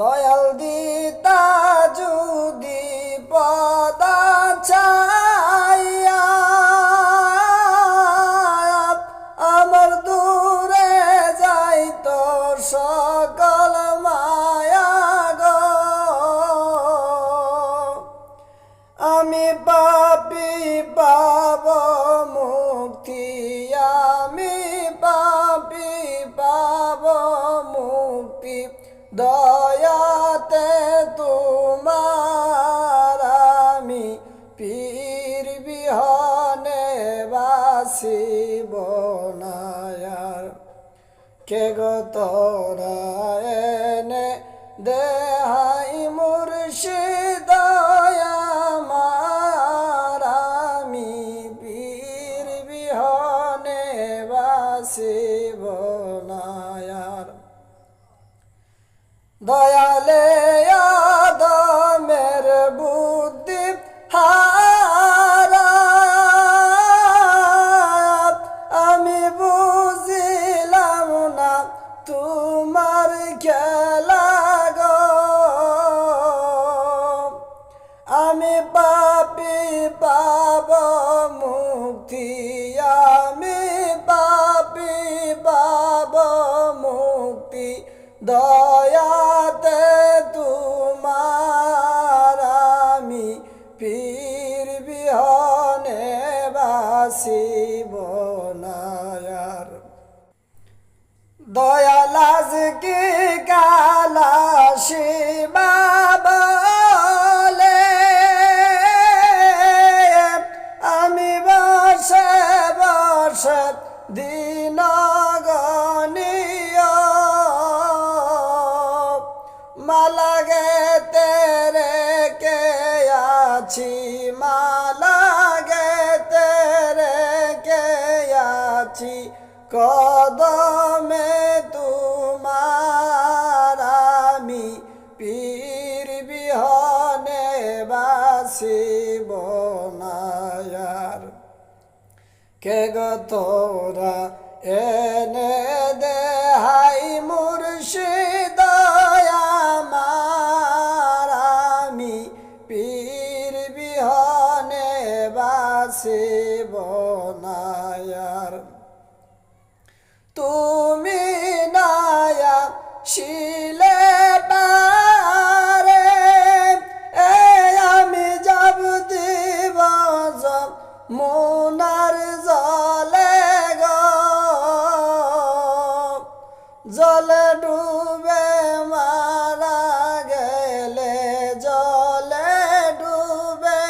দয়াল দিতা যদি পদা ছাইয়া আমার দূরে যাইতো সকল মায়া গো। আমি পাপি পাব, মুক্তি আমি পাপি পাব, মুক্তি দয়াতে বাসিব না আর কে গো তোরা এনে দেহাই মুর্শিদ আমার আমি পীর বিহনে বাসিব না আর দয়ালে মুক্তি আমি পাপি পাব মুক্তি। দয়াতে তোমার আমি পীর বিহনে বাসিব না আর দয়ালাজ কি কালা শিবা বসে দিন মালাগে তেরে কে আছি মালাগে তেরে কে আছি। কদমে তোমার আমি পীর বিহনে বাসিব। কে গো এনে দেহাই মুর্শিদ আমার আমি। পীর বিহনে বাসিব না তুমি নায়া শিলে পারে, এ আমি যাব দিব মোনার জলে ডুবে মারা গেলে জলে ডুবে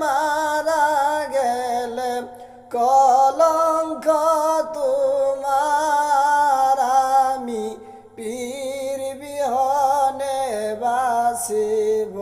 মারা গেলে কলঙ্ক তোমার আমি পীর বিহনে বাসিব।